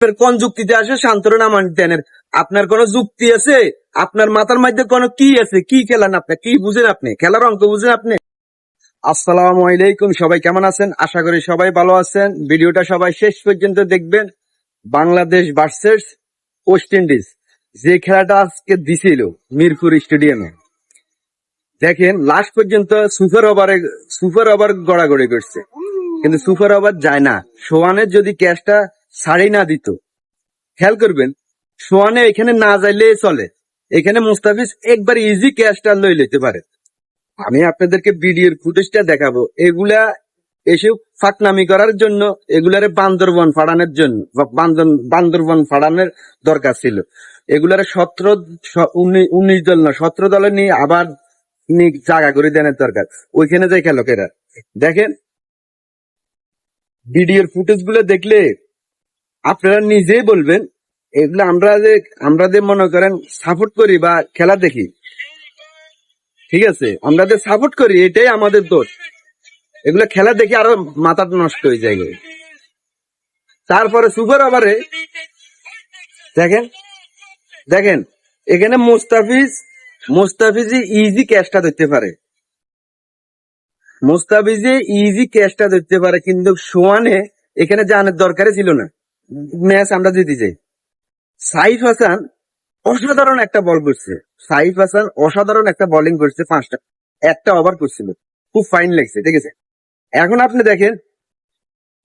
কোন যুক্তিতে আসে শান্তর নামান টেনের আপনার কোন যুক্তি আছে? আপনার মাথার মধ্যে কোন কি আছে? কি খেলেন আপনি? কি বুঝেন আপনি? খেলার অঙ্ক বুঝেন আপনি? আসসালামু আলাইকুম, সবাই কেমন আছেন? আশা করি সবাই ভালো আছেন। ভিডিওটা সবাই শেষ পর্যন্ত দেখবেন। Bangladesh versus West Indies. যে খেলাটা আজকে দিছিল মিরপুর স্টেডিয়ামে। দেখেন, লাস্ট পর্যন্ত সুপার ওভারে, সুপার ওভার গড়াগড়ি করছে। কিন্তু সুপার ওভার যায় না। সোয়ানের যদি ক্যাচটা ছাড়ি না দিত। খেয়াল করবেন সোয়ানে এখানে না যাইলে চলে। এখানে মুস্তাফিজ একবার ইজি ক্যাশটা লই লইতে পারে। আমি আপনাদেরকে ভিডিওর ফুটেজটা দেখাবো। এগুলা এসে ফাটনামি করার জন্য, এগুলারে বান্দরবন ফাড়ানোর জন্য বান্দর- বান্দরবন ফাড়ানোর দরকার ছিল। এগুলারে সতেরো উনিশ দল না, সতেরো দলে নিয়ে আবার জায়গা করে দেনের দরকার। ওইখানে যাই খেলোকেরা দেখেন, ভিডিওর ফুটেজগুলো দেখলে আপনারা নিজেই বলবেন, এগুলো আমরা যে আমরা যে মনে করেন সাপোর্ট করি বা খেলা দেখি, ঠিক আছে? আমরা যে সাপোর্ট করি, এটাই আমাদের দোষ। এগুলো খেলা দেখে আরও মাথা নষ্ট হয়ে যায়। তারপরে সুপার ওভারে, দেখেন দেখেন, এখানে মুস্তাফিজ, মুস্তাফিজি ইজি ক্যাশটা ধরতে পারে। মুস্তাফিজি ইজি ক্যাশটা ধরতে পারে, কিন্তু সোয়ানে এখানে জানার দরকারই ছিল না। ম্যাচ আমরা জিতে যাই, সাইফ হাসান অসাধারণ একটা বল করছে। সাইফ হাসান অসাধারণ একটা বোলিং করছে পাঁচটা, একটা ওভার করছিল। খুব ফাইন লাগছে, ঠিক আছে? এখন আপনি দেখেন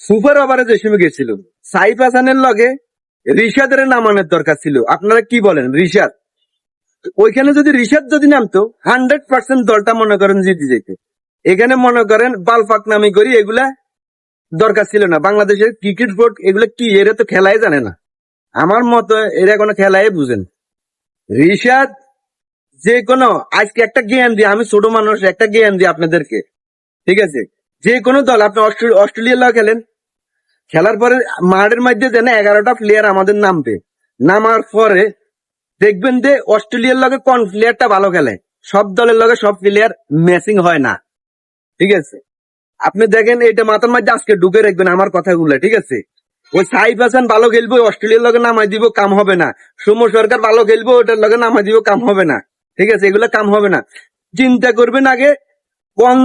সুপার ওভারে যে সময় গেছিল, সাইফ হাসানের লগে রিশাদের নামানোর দরকার ছিল। আপনারা কি বলেন, রিশাদ? ওইখানে যদি রিশাদ যদি নামতো হান্ড্রেড পার্সেন্ট দলটা মনে করেন জিতে যেত। এখানে মনে করেন বালফাক নামি করি, এগুলা দরকার ছিল না। বাংলাদেশের ক্রিকেট বোর্ড এগুলো কি এরা তো খেলাই জানে না। আমার মতো এরা কোনো খেলাই বুঝেন রিশাদ যে কোনো আজকে একটা জ্ঞান দিই আমি ছোট মানুষ, একটা জ্ঞান দিই আপনাদেরকে, ঠিক আছে? যে কোনো দল, আপনি অস্ট্রে- অস্ট্রেলিয়ার লগে খেলেন, খেলার পরে মাঠের মধ্যে যেন এগারোটা প্লেয়ার আমাদের নামবে। নামার পরে দেখবেন যে অস্ট্রেলিয়ার লগে কোন প্লেয়ারটা ভালো খেলে। সব দলের লগে সব প্লেয়ার ম্যাচিং হয় না। ঠিক আছে? আপনি দেখেন এটা মাথার মধ্যে আজকে ঢুকে রাখবেন আমার কথাগুলো, ঠিক আছে? ওই সাইফ হাসান ভালো খেলব, অস্ট্রেলিয়ার লগে নামাই দিব, কাম হবে না। সৌম্য সরকার ভালো খেলব ওটার লগে নামাই দিব, কাম হবে না। ঠিক আছে? এগুলো কাম হবে না। চিন্তা করবেন আগে, কোন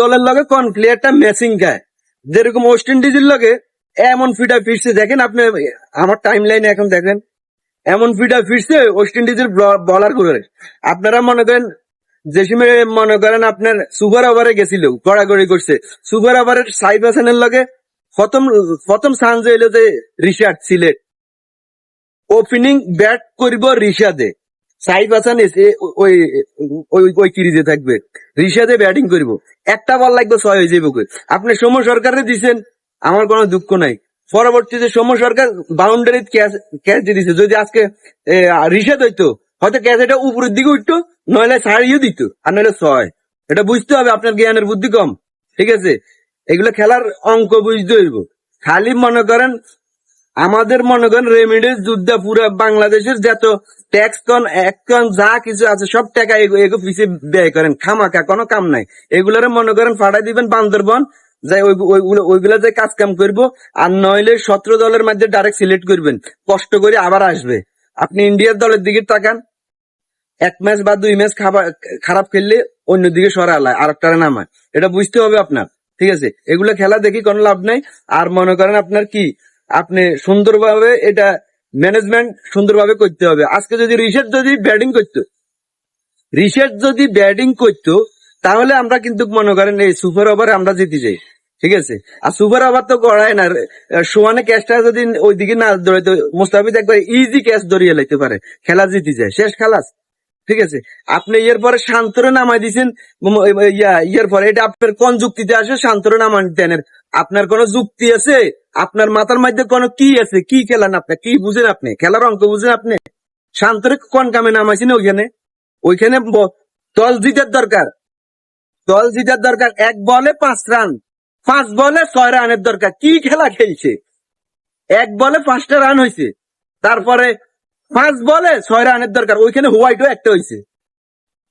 দলের লগে কোন প্লেয়ারটা ম্যাচিং খায়। যেরকম ওয়েস্ট ইন্ডিজের লগে এমন ফিটা ফিরছে, দেখেন আপনি, আমার টাইম লাইনে এখন দেখেন। এমন ফিটা ফিরছে ওয়েস্ট ইন্ডিজের বলার করে আপনারা মনে করেন যে সময় মনে করেন আপনার সুপার ওভারে গেছিল গড়াগড়ি করছে, সুপার ওভারের সাইফ হাসানের লগে প্রথম প্রথম সানজ হইল যে রিশাদ সিলেট। ওপেনিং ব্যাট করিব রিশাদে। সাইফ হাসান ওই ওই কিরিজে থাকবে। রিশাদে ব্যাটিং করিব। একটা বল লাগবে ছয় হয়ে যাবে আপনি সৌম্য সরকারে দিছেন, আমার কোনো দুঃখ নাই। পরবর্তীতে সৌম্য সরকার বাউন্ডারি ক্যাচ দিছে। যদি আজকে রিশাদ হইতো হয়তো ক্যাচ এটা উপরের দিকে উঠতো, নইলে ছাড়িয়ে দিত, আর নইলে ছয়। এটা বুঝতে হবে আপনার জ্ঞানের বুদ্ধি কম। ঠিক আছে? এগুলো খেলার অঙ্ক বুঝতে হইব। খালি মনে করেন, আমাদের মনে করেন রেমিডিস যুদ্ধ পুরো বাংলাদেশের যত ট্যাক্স কন এক কন যা কিছু আছে, সব টাকা এগো পিছিয়ে ব্যয় করেন। খামাকা কোনো কাম নাই। এগুলারে মনে করেন ফাটাই দিবেন বান্দরবন, যাই ওই- ওইগুলো ওইগুলা যে কাজ কাম করব, আর নইলে সতেরো দলের মধ্যে ডাইরেক্ট সিলেক্ট করবেন। কষ্ট করে আবার আসবে। আপনি ইন্ডিয়ার দলের দিকে তাকান এক ম্যাচ বা দুই ম্যাচ খারাপ খেললে অন্যদিকে সরালায় আর একটা নামায়। এটা বুঝতে হবে আপনার, ঠিক আছে? এগুলো খেলা দেখি কোনো লাভ নাই। আর মনে করেন আপনার কি, আপনি সুন্দরভাবে এটা ম্যানেজমেন্ট সুন্দরভাবে করতে হবে। আজকে যদি রিসেট যদি ব্যাটিং করতো, রিসেট যদি ব্যাটিং করতো, তাহলে আমরা কিন্তু মনে করেন এই সুপার ওভারে আমরা জিতে যাই, ঠিক আছে? আর সুপার ওভার তো করায় না। সোয়ানে ক্যাচটা যদি ওইদিকে না দৌড়াইতো মুস্তাফিজ একবার ইজি ক্যাচ দৌড়িয়ে লাইতে পারে, খেলা জিতে যায়। শেষ খেলাস ঠিক আছে? আপনি এর পরে শান্তরে নামাই দিছেন ইয়া, ইয়ের পরে। এটা আপনার কোন যুক্তিতে আসে? শান্তরে নামাই দেন। আপনার কোন যুক্তি আছে? আপনার মাথার মধ্যে কোন কি আছে? কি খেলেন আপনি? কি বুঝেন আপনি? খেলার অঙ্ক বুঝেন আপনি? শান্তরে কোন কামে নামাইছেন ওইখানে? ওইখানে দল জিতার দরকার। দল জিতার দরকার এক বলে পাঁচ রান। পাঁচ বলে ছয় রানের দরকার। কি খেলা খেলছে? এক বলে পাঁচটা রান হয়েছে তারপরে পাঁচ বলে ছয় রানের দরকার, ওইখানে হোয়াইটও একটা হয়েছে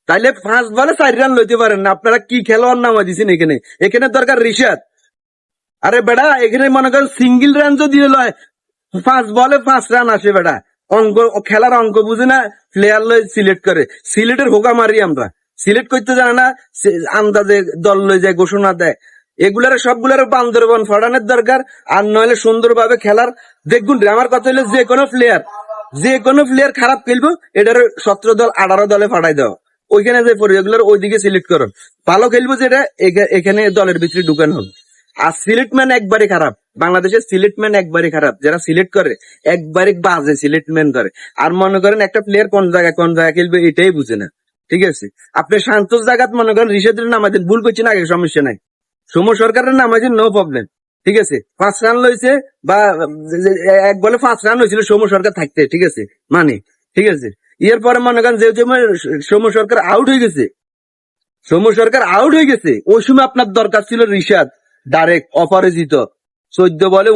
তাইলে পাঁচ বলে চার রান লইতে পারেন না, আপনারা কি খেলোয়াড় নামা দিছেন এখানে? এখানে দরকার রিশাদ। আরে বেড়া, এখানে মনে করেন সিঙ্গেল রান যদি লয় পাঁচ বলে পাঁচ রান আসে বেটা অঙ্ক খেলার অঙ্ক বুঝে না প্লেয়ার লই সিলেক্ট করে। সিলেটের হোকা মারি আমরা। সিলেক্ট করতে জানে না আন্দাজে দল লই যায়, ঘোষণা দেয়। এগুলার সবগুলার বান্দরবন ফড়ানোর দরকার, আর নইলে সুন্দরভাবে খেলার, দেখুন আমার কথা হলো যে কোনো প্লেয়ার যে কোনো প্লেয়ার খারাপ খেলব, এটার সতেরো দল, আঠারো দলে ফাটাই দাও। ওইখানে যে পড়ে, এগুলোর ওইদিকে সিলেক্ট করো। ভালো খেলব যেটা এখানে দলের ভিতরে ঢুকানো হবে আর সিলেট ম্যান একবারে খারাপ। বাংলাদেশের সিলেট ম্যান একবারে খারাপ। যারা সিলেক্ট করে একবারে বাজে সিলেট ম্যান করে। আর মনে করেন একটা প্লেয়ার কোন জায়গায় কোন জায়গায় খেলবে, এটাই বুঝে না। ঠিক আছে? আপনি শান্ত জায়গাত মনে করেন রিসেদের নামাজেন ভুল করছেন, আগে সমস্যা নাই। সৌম্য সরকারের নামাজেন নো প্রবলেম ঠিক আছে? পাঁচ রান লইছে বা এক বলে পাঁচ রান হয়েছিল সৌম্য সরকার থাকতে, ঠিক আছে? মানে ঠিক আছে? এর পরে মনে করেন যে সৌম্য সরকার আউট হয়ে গেছে। সৌম্য সরকার আউট হয়ে গেছে। ওই সময় আপনার দরকার ছিল রিশাদ ডাইরেক্ট অপরাজিত। চোদ্দ বলে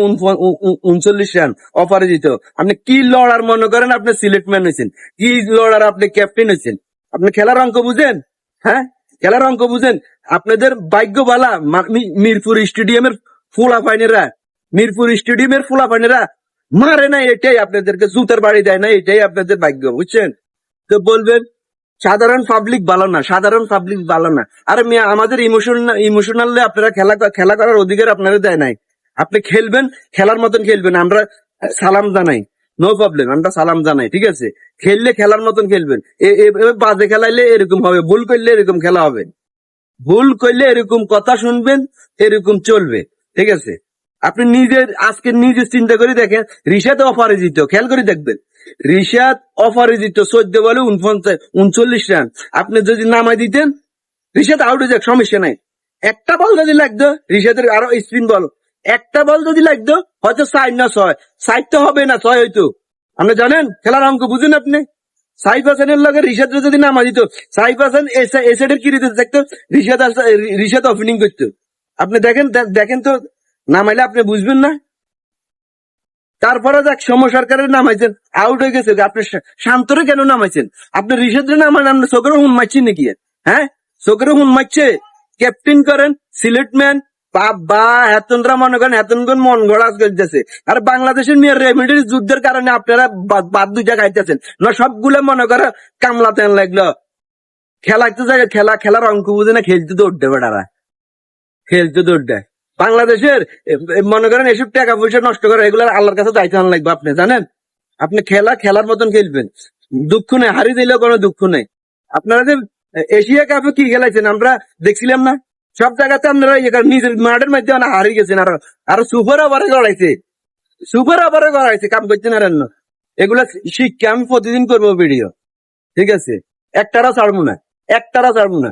উনচল্লিশ রান অপরাজিত। আপনি কি লড়ার মনে করেন আপনি সিলেক্টম্যান হয়েছেন? কি লড়ার আপনি ক্যাপ্টেন হয়েছেন? আপনি খেলার অঙ্ক বুঝেন? হ্যাঁ? খেলার অঙ্ক বুঝেন? আপনাদের ভাগ্য বালা মিরপুর স্টেডিয়ামের ফুলা ফাইনেরা মিরপুর স্টেডিয়ামের ফুলা ফাইনেরা মারে না, এটাই আপনাদেরকে জুতার বাড়ি দেয় না, এটাই আপনাদের ভাগ্য, বুঝছেন? তো বলবেন, সাধারণ পাবলিক ভালো না, সাধারণ পাবলিক ভালো না। আরে মিয়া, আমাদের ইমোশন ইমোশনাল আপনারা খেলা খেলা করার অধিকার আপনারা দেয় নাই। আপনি খেলবেন, খেলার মতন খেলবেন, আমরা সালাম জানাই। নো প্রবলেম আমরা সালাম জানাই, ঠিক আছে? খেললে খেলার মতন খেলবেন। বাজে খেলাইলে এরকম হবে, ভুল করলে এরকম খেলা হবে। ভুল করলে এরকম কথা শুনবেন, এরকম চলবে। ঠিক আছে? আপনি নিজের, আজকে নিজে চিন্তা করে দেখেন, রিশাদ অপরাজিত, খেয়াল করে দেখবেন। রিশাদ অপরাজিত চোদ্দ বলে উনপঞ্চাশ, উনচল্লিশ রান। আপনি যদি নামাই দিতেন, রিশাদ আউট হয়ে যাক, সমস্যা নাই। একটা বল যদি লাগতো, রিশাদের আরও স্পিন বল একটা বল যদি লাগতো, হয়তো সাইড না ছয়। সাইড তো হবে না, ছয় হয়তো আপনি জানেন, খেলার অঙ্ক বুঝেন আপনি? সাইফ হাসানের লগে রিশাদ যদি নামা দিত, সাইফ হাসান এসেডের কি দিতে দেখতো হাসান- রিশাদ ওপেনিং করতো। আপনি দেখেন দেখেন তো, নামাইলে আপনি বুঝবেন না। তারপরে দেখ সম সরকারের নামাইছেন আউট হয়ে গেছে। আপনি শান্তরে কেন নামাইছেন? আপনি রিশাদের নামান আপনি চোখের হুন মারছেন নাকি? হ্যাঁ? চোখের হুন মারছে। ক্যাপ্টেন করেন সিলেটম্যান বা হেতনরা মনে করেন হেতনগণ মন গড়া করতেছে আর বাংলাদেশের মেয়ের রেমিডির যুদ্ধের কারণে আপনারা বাদ- দুইটা খাইতেছেন। না, সবগুলো মনে করে কামলা তেন লাগল। খেলাতে যায় খেলা, খেলার অঙ্ক বুঝে না, খেলতে দৌড়তে বেড়ারা। খেলতে দৌড়তে বাংলাদেশের এ, এ, মনে করেন এসব টাকা পয়সা নষ্ট করে এগুলার আল্লাহর কাছে দায়িত্ব আনা লাগবে আপনি জানেন? আপনি খেলা খেলার মতন খেলবেন। দুঃখ নেই হারিয়ে দিলেও কোনো দুঃখ নেই। আপনারা যে এশিয়া কাপে কি খেলাইছেন আমরা দেখছিলাম না? সব জায়গাতে আপনারা নিজের মাঠের মধ্যে হারিয়ে গেছেন আর আরও সুপার ওভারে গড়াইছে। সুপার ওভারে গড়াইছে কাম করছেন আর অন্য। এগুলা শিক্ষা আমি প্রতিদিন করব ভিডিও ঠিক আছে? একটারা ছাড়বো না একটারা ছাড়বো না।